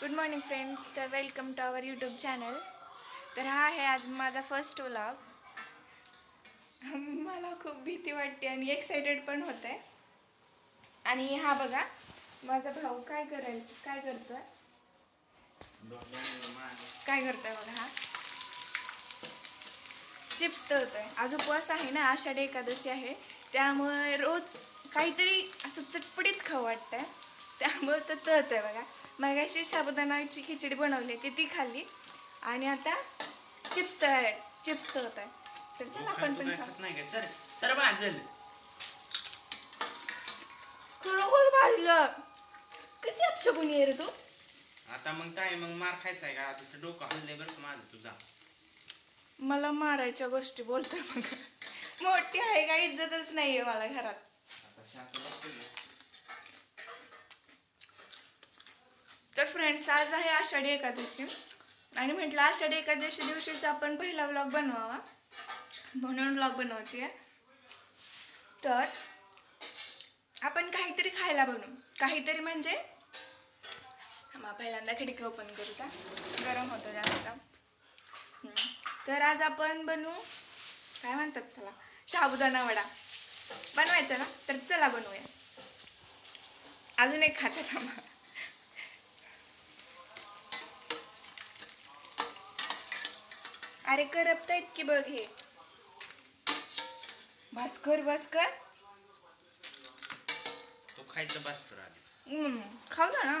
Good morning friends तर welcome to our YouTube channel तर हा आहे आज माझा फर्स्ट व्लॉग मला खूप भीती वाटते आणि एक्सायटेड पण होत. आहे आणि हा बघा माझा भाऊ काय करेल काय करतोय? काय करतो आहे बघा हा? चिप्स तळतो आहे आज उपवास आहे ना आषाढी एकादशी आहे. त्यामुळे रोज काहीतरी असं चटपटीत खावं वाटतंय. त्यामुळे तो आहे बघा. मगाशी साबुदाणाची खिचडी बनवली होती ती खाल्ली. आणि आता चिप्स तळ चिप्स तळत आहे. तर चला आपण पण खाऊ. नाही का? सर सर भाजल. खरोखर भाजलं. किती अपशकुनी आहे रे तू? आता मग काय मग मार खायचा आहे का? तसं डोकं हल्लंय बरं माझं तुझा. मला मारायच्या गोष्टी बोलतोय मग मोठी आहे का? इज्जतच नाहीये मला घरात. आता शांत बसतो तर फ्रेंड्स आज आहे आषाढी एकादशी. आणि म्हटलं आषाढी एकादशी दिवशीचा आपण पहिला व्लॉग बनवावा. म्हणून व्लॉग बनवते तर आपण काहीतरी खायला बनवू. काहीतरी म्हणजे मग पहिल्यांदा खिडकी ओपन करू का? गरम होतो जास्त. तर आज आपण बनवू काय म्हणतात त्याला? शाबुदाना वडा. बनवायचा ना? तर चला बनवूया. अजून एक खाते थांबा. अरे करपतायत की बघ हे. भास्कर भास्कर. तो खायचं बस कर आधी. हम्म, खाऊ ना ना.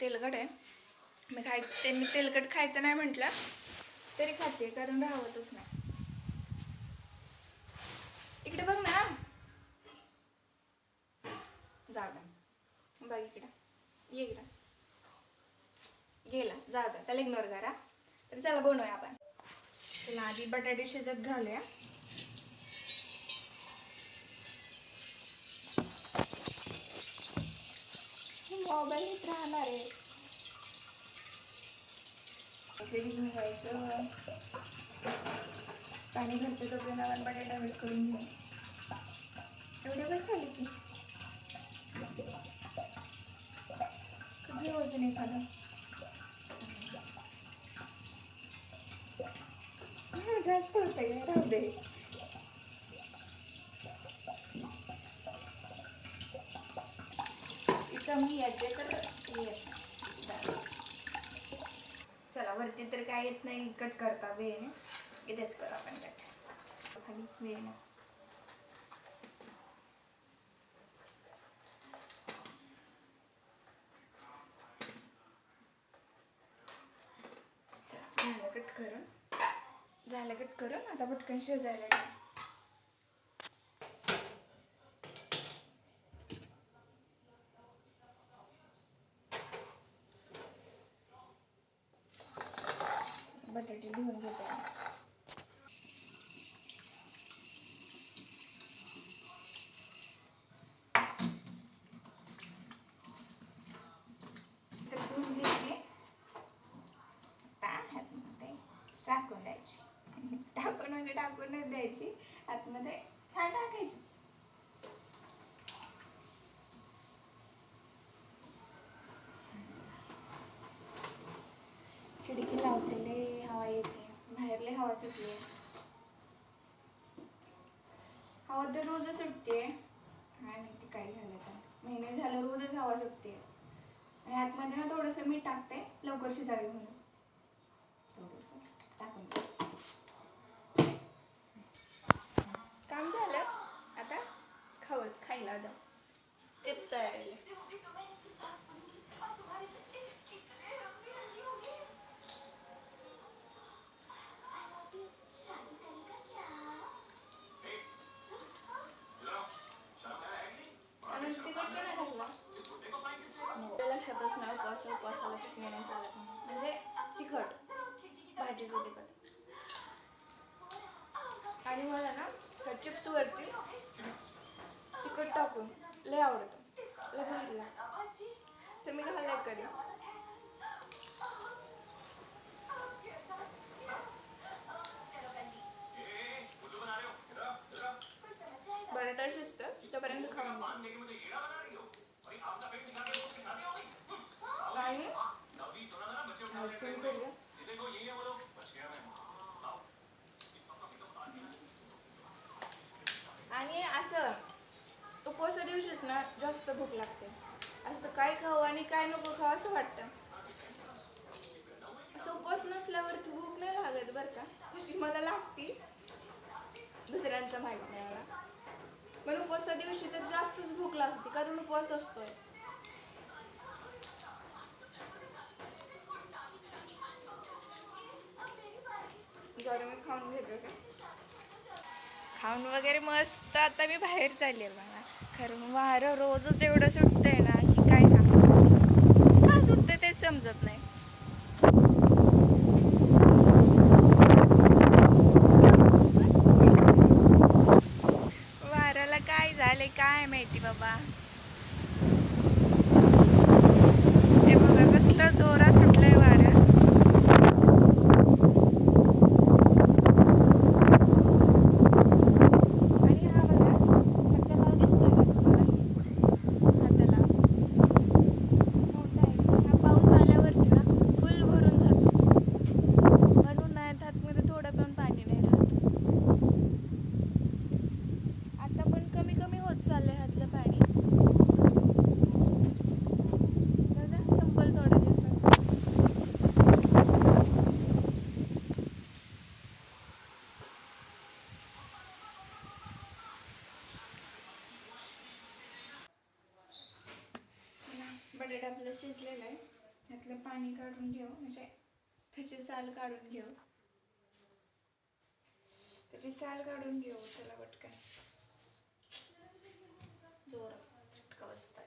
तेलकट आहे. मी खाय ते मी तेलकट खायचं नाही म्हटलं तरी खाते कारण राहवतच नाही इकडे बघ ना जाऊ दे बघ इकडं ये इकडं गेला त्याला इग्नोर करा. तर चला बनवूया आपण. चला आधी बटाटे शिजत घालूया. मोबाईल राहणार आहे. घालायचं पाणी घरचे तो आपण बटाटा वेट करून घेऊ. एवढे बस झाले की. कधी वजन एखादं हा, जास्त राहू दे. कमी येते तर चला वरती तर काय येत नाही कट करता वेळेने इथेच करा आपण कट खाली वेळेने चला, झालं कट करून झालं कट करून आता पटकन शिजायला टाक. बटाटे धुवून घेते तर टाकून द्यायची. टाकून म्हणजे टाकूनच द्यायची. आतमध्ये ह्या टाकायचीच. खिडकी लावलेले हवा येते. बाहेरले हवा सुटली. हवा तर रोजच सुटते काय माहिती काय झालं तर महिने झालं रोजच हवा सुटते आणि आतमध्ये ना थोडंसं मीठ टाकते. लवकर शिजावी म्हणून. थोडंसं टाकून काम झालं. आता खाऊ खायला जाऊ. चिप्स तयार आहे आणि तिखट पण नाही टाकला त्या लक्षातच नाही उपवास उपवासाला चटणी नाही चालत म्हणून. म्हणजे तिखट भाजीचं तिखट आणि मला ना त्या चिप्स वरती तिखट टाकून लय आवडतं लय भारी लागतं. तुम्ही घालाय कधी बटाटा शिजतं तोपर्यंत खाऊन घ्या. उपवासा दिवशीच ना जास्त भूक लागते. असं काय खावं आणि काय नको खावं असं वाटतं. असं उपवास नसल्यावरती भूक नाही लागत बरं का. तशी मला लागती. दुसऱ्यांचं माहीत नाही मला. पण उपवासा दिवशी तर जास्तच भूक लागते. कारण उपवास असतोय. मी खाऊन घेतो का खाऊन वगैरे मस्त. आता मी बाहेर चालले मला खरं वारं रोजच एवढं सुटतंय ना की काय सांगू? का सुटतंय तेच समजत नाही. वाऱ्याला काय झाले काय माहिती बाबा? हे बघा कसलं जोरा सुट वारं आणि हा बघा हा तलाव दिसतोय का तुम्हाला हा तलाव मोठा आहे हा पाऊस आल्यावरती ना फुल भरून जातो म्हणून नाही हातमध्ये थोडं पण पाणी नाही राहत आता पण कमी कमी होत चाललंय हातलं पाणी बघा संपल थोड्या दिवसात चला बटाटा आपलं शिजलेलं आहे. त्यातलं पाणी काढून घेऊ म्हणजे त्याची साल काढून घेऊ. त्याची साल काढून घेऊ चला पटकन. जोर झटका बसतात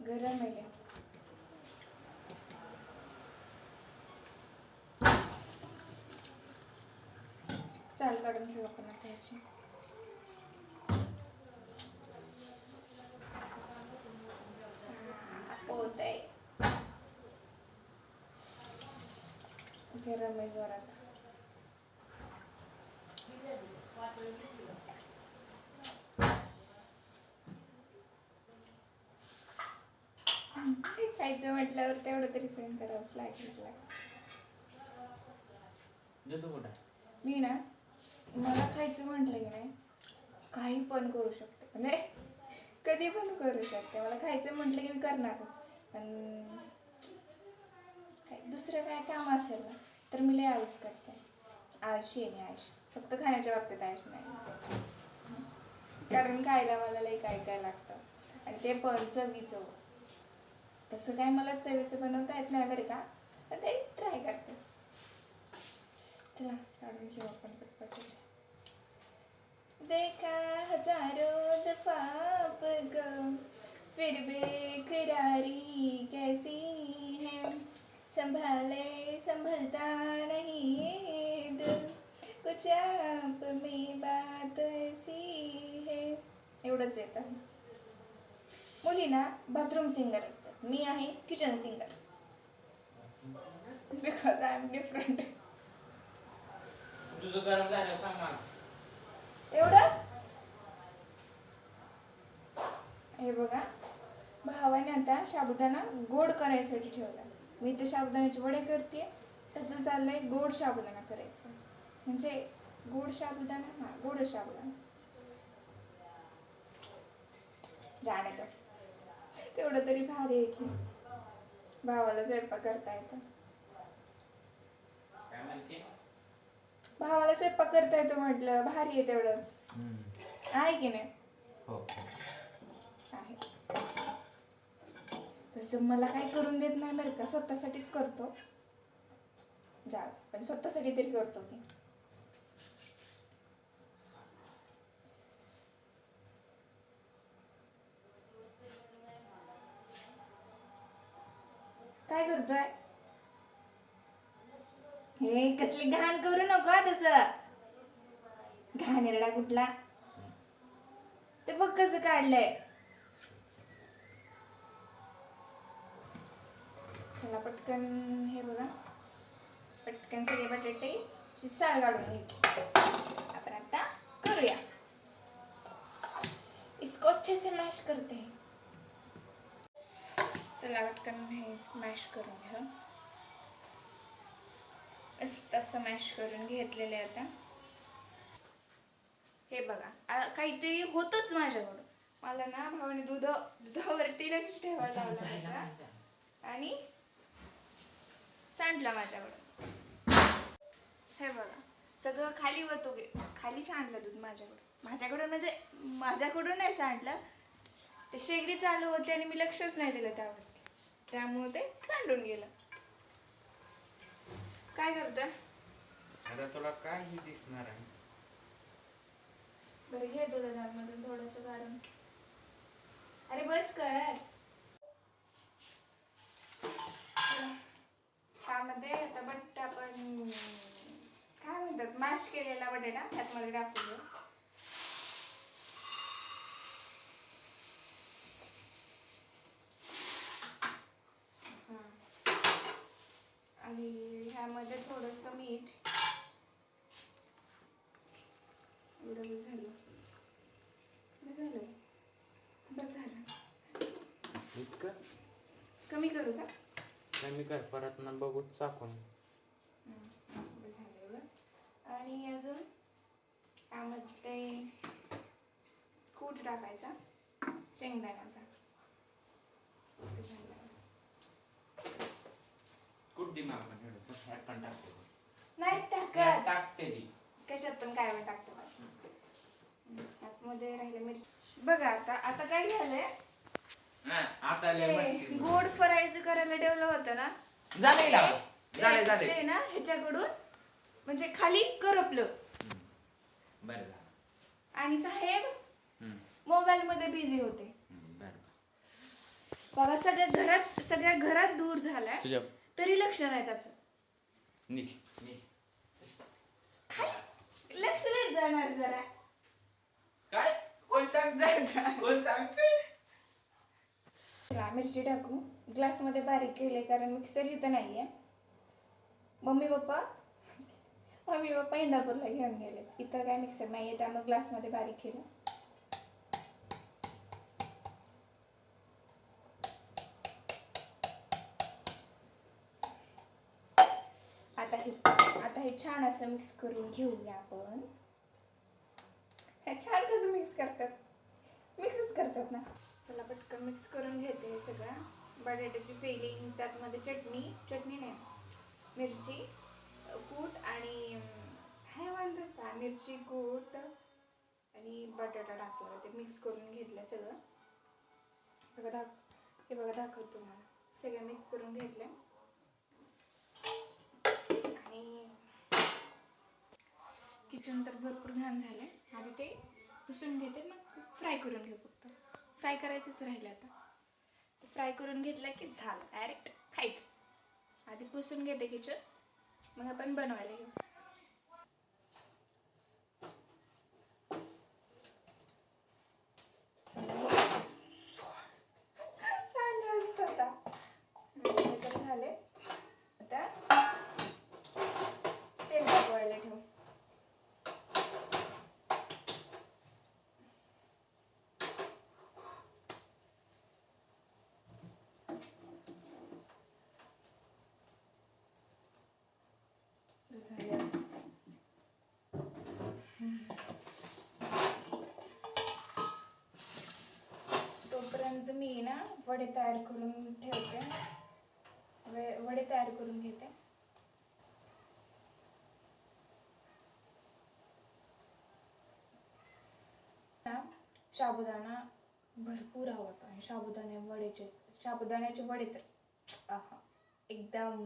गरम आहे. साल काढून घेऊ आपण आता याची. गरम आहे जोरात खायचं म्हटल्यावर तेवढं तरी सहन करावंच लागेल मी ना मला खायचं म्हटलं की नाही काही पण करू शकते. म्हणजे कधी पण करू शकते. मला खायचं म्हटलं की मी करणारच. पण काय दुसरं काय काम असेल ना? तर मी लय आळस करते. आळशी आहे मी आळशी. फक्त खाण्याच्या बाबतीत आळशी नाही. कारण खायला मला लई काय काय लागतं. आणि ते पण चवीचं. तसं काय मला चवीचं बनवता येत नाही बरं का. तर ते ट्राय करते. चला काढून घेऊ आपण पटपट देखा हजारो दफा आप गम फिर बेकरारी एवढंच येतं मुली ना बाथरूम सिंगर असतात. मी आहे kitchen singer because I am different तुझं गरम झालं सांग मला. एवढं? हे बघा. भावाने आता साबुदाणा गोड करायसाठी ठेवला. मी तर साबुदाण्याचे वडे करते त्याचं चाललंय गोड साबुदाणा करायचं. म्हणजे गोड साबुदाणा हा गोड साबुदाणा. जाणे तर तेवढं तरी भारी आहे की भावाला स्वयंपाक करता येतं. काय म्हणते? भावाला स्वयंपाक करता येतो म्हटलं भारी आहे तेवढंच. आहे की नाही? हो आहे. तसं मला काही करून देत नाही बरं का स्वतःसाठीच करतो. जा पण स्वतःसाठी तरी करतो की. काय करतोय? हे कसली घाण करू नको तस. घाणेरडा कुठला? ते बघ कसं काढलंय. चला पटकन हे बघा. पटकन सगळे बटाटे ची साल काढून घ्यायची. आपण आता करूया. इसको अच्छे से मॅश करते हैं. चला पटकन हे मॅश करून घ्या मस्त असं मॅश करून घेतलेले आता. हे बघा काहीतरी होतच माझ्याकडून मला ना भावाने दूध दुधावरती लक्ष ठेवायला लावलं आणि सांडला माझ्याकडून हे बघा सगळं खाली वतो खाली सांडलं दूध माझ्याकडून माझ्याकडून म्हणजे माझ्याकडून नाही सांडलं. ते शेगडी चालू होती आणि मी लक्षच नाही दिलं त्यावरती त्यामुळे ते सांडून गेलं. काय करतोय? आता तुला काय ही दिसणार आहे. बरं घे तुला दाबमधून थोडंसं काढून. अरे बस कर. त्यामध्ये आता बटाटा आपण काय म्हणतात मॅश केलेला बटाटा त्यातमध्ये टाकून घेऊ हां. आणि ह्यामध्ये थोडंसं मीठ एवढं झालं. बस झालं. बस झालं. इतकं? कमी करू का? कमी कर परत ना बघू चाकून. बस झालं एवढं. आणि अजून? त्यामध्ये कूट टाकायचा. शेंगदाण्याचा. कुठे मग आपण एवढं पण टाकते. नाही टाकत टाकते ती. कशात पण काय पण टाकतो आतमध्ये राहिले मिरची. बघा आता आता काय झालंय? हा, आता लय गोड फरायचं करायला ठेवलं होतं ना? झालंय लावा. ते- झालंय झालंय. ते ना ह्याच्याकडून म्हणजे खाली करपलं. बरं झालं. आणि साहेब हम्म, मोबाईल मध्ये बिझी होते. हम्म, बरं बघा सगळ्या घरात सगळ्या घरात दूर झालाय. तुझ्या तरी लक्ष नाही त्याचं. निघ निघ काय लक्ष देत जाणार जरा. काय? कोण सांग जा- जा. कोण सांगते? मिरची टाकू. ग्लासमध्ये बारीक केले कारण मिक्सर इथं नाहीये. Mummy papa? मम्मी पप्पा इंदापूरला घेऊन गेले. इथं काय मिक्सर नाहीये त्यामुळे ग्लासमध्ये बारीक केलं. आता हे आता हे छान असं मिक्स करून घेऊया आपण. छान कसं मिक्स करतात? मिक्सच करतात ना. चला पटकन मिक्स करून घेते हे सगळं. बटाट्याची फिलिंग त्यातमध्ये चटणी चटणी नाही. मिरची कूट आणि हे काय म्हणतात का मिरची कूट आणि बटाटा टाकलेला ते मिक्स करून घेतलं सगळं. बघा दाख हे बघा दाखवतो मला सगळं मिक्स करून घेतलं. आणि किचन तर भरपूर घाण झालं आहे आधी ते पुसून घेते मग फ्राय करून घेऊ फक्त. फ्राय करायचंच राहिलं आता. फ्राय करून घेतलं की झालं डायरेक्ट खायचं. आधी पुसून घेते किचन मग आपण बनवायला घेऊ चाललं असतं आता हम्म, हे तर झाले आता तेल तापवायला ठेवू झालं तोपर्यंत मी ना वडे तयार करून ठेवते. वडे तयार करून घेते. साबुदाणा भरपूर आवडतो आणि साबुदाणे वडेचे साबुदाण्याचे वडे तर आहा एकदम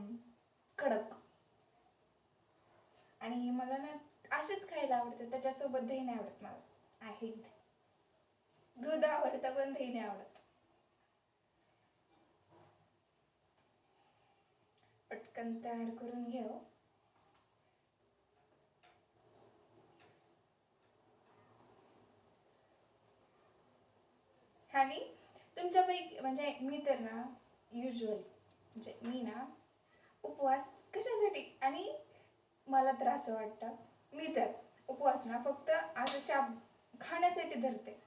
कडक. आणि मला ना असेच खायला आवडतं त्याच्यासोबत दही नाही आवडत मला. आय हेट दूध आवडतं पण दही नाही आवडत. पटकन तयार करून घेऊ आणि हो. तुमच्यापैकी म्हणजे मी तर ना युजली म्हणजे मी ना उपवास कशासाठी? आणि मला तर असं वाटतं. मी तर उपवास ना फक्त असं शाब खाण्यासाठी धरते.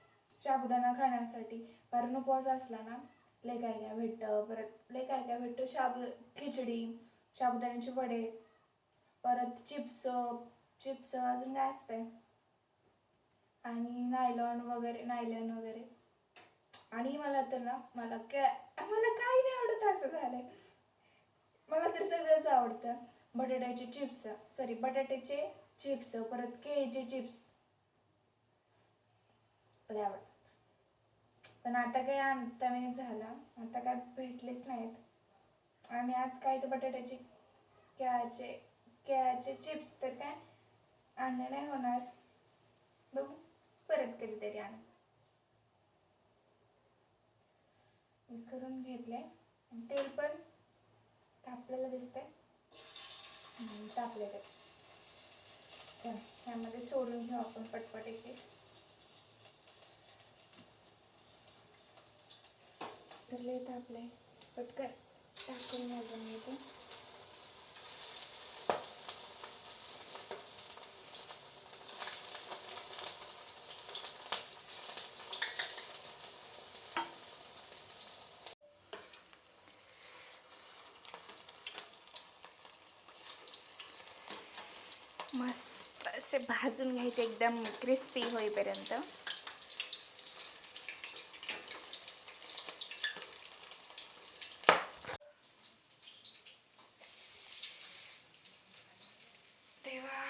शाबुदाना खाण्यासाठी. कारण उपवास असला ना लय काय काय भेटतं. परत लय काय काय भेटतं? शाबू खिचडी शाबुदाण्याचे वडे परत चिप्स चिप्स अजून काय असतंय? आणि नायलॉन वगैरे नायलॉन वगैरे. आणि मला तर ना मला काय मला काही नाही आवडत असं झालंय. मला तर सगळंच आवडतं. बटाट्याचे चिप्स सॉरी बटाट्याचे चिप्स परत केळीचे चिप्स. लय आवडतात. पण आता काही आणता नाही झाला. आता काय भेटलेच नाहीत. आणि आज काय तर बटाट्याचे केळाचे केळाचे चिप्स तर काय आणणे नाही होणार. बघू परत कधीतरी आण. करून घेतले तेल पण तापलेलं दिसतंय. तापले ते. चल सोडून घेऊ आपण पटपट एक तर लय तापले पटकन टाकून घालून घेते मस्त असे भाजून घ्यायचे एकदम क्रिस्पी होईपर्यंत. तेव्हा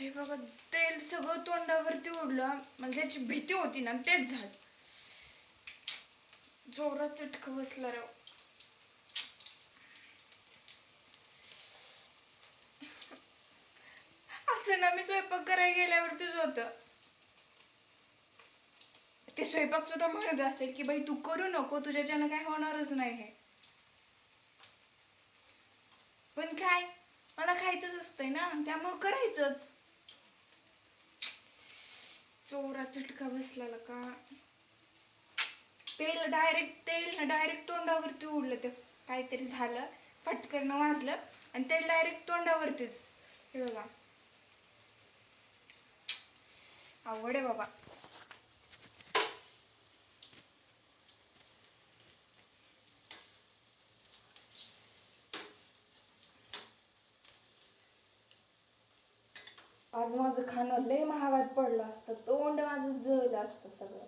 हे तेल सगळं तोंडावरती उडलं. म्हणजे ज्याची भीती होती ना तेच झालं. जोरात चटक बसला राव. असं ना मी स्वयंपाक करायला गेल्यावरतीच होतं. ते स्वयंपाक सुद्धा म्हणत असेल की बाई तू करू नको तुझ्याच्यानं काय होणारच नाही हे. पण काय? मला खायचंच असतंय ना त्यामुळं करायचंच. चोरा चटका बसलेला का? तेल डायरेक्ट तेल ना डायरेक्ट तोंडावरती उडलं ते. काहीतरी झालं फटकन वाजलं आणि तेल डायरेक्ट तोंडावरतीच. हे बघा. आवड आहे बाबा. आज माझं खाणं लय महागात पडलं असतं. तोंड माझं जळलं असतं सगळं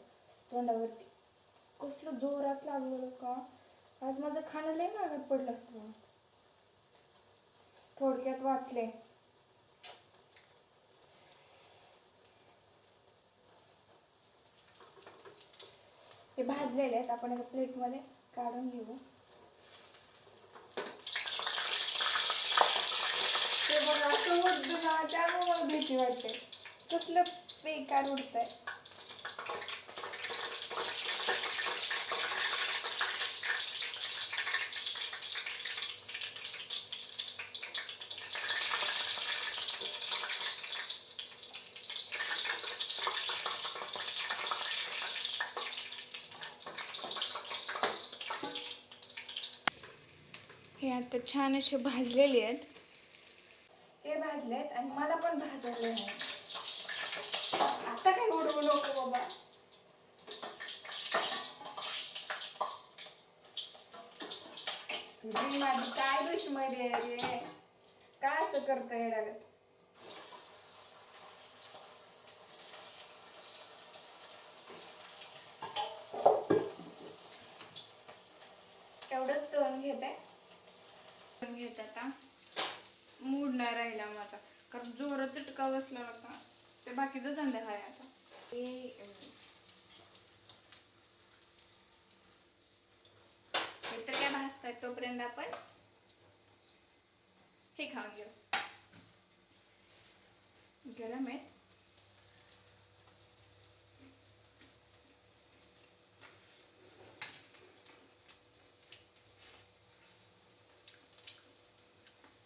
तोंडावरती. कसलं जोरात लागलेलं का आज माझं खाणं लय महागात पडलं असतं. थोडक्यात वाचले. हे भाजलेले आहेत. आपण एका प्लेटमध्ये काढून घेऊ ते बघा असं उडतो ना त्यामुळे मला भीती वाटते कसलं बेकार उडतंय हे आता छान असे भाजलेले आहेत हे भाजलेत आणि मला पण भाजायला नाही आता काय उडवू नको बाबा. तुझी माझी काय दुश्मनी आहे रे? काय असं करता लागत एवढंच तळून घेते. घेते आता. मूड नाही राहिला माझा. कारण जोरात चटका बसला होता ते बाकीचं आहे आता. हे तर काय भाजताय तोपर्यंत आपण? हे खाऊन घेऊ. गरम आहे.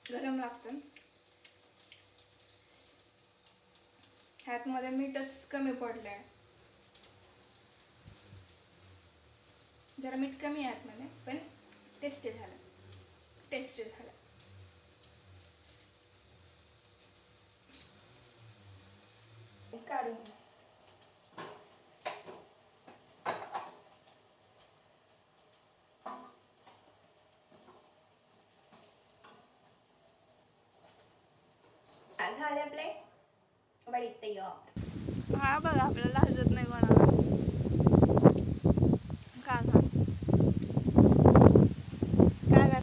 गरम लागतं. ह्यातमध्ये मीठच कमी पडलंय. जरा मीठ कमी आहे आतमध्ये पण टेस्टी झालं. टेस्टी झालं. काढून घे. तयार हा बघ आपल्याला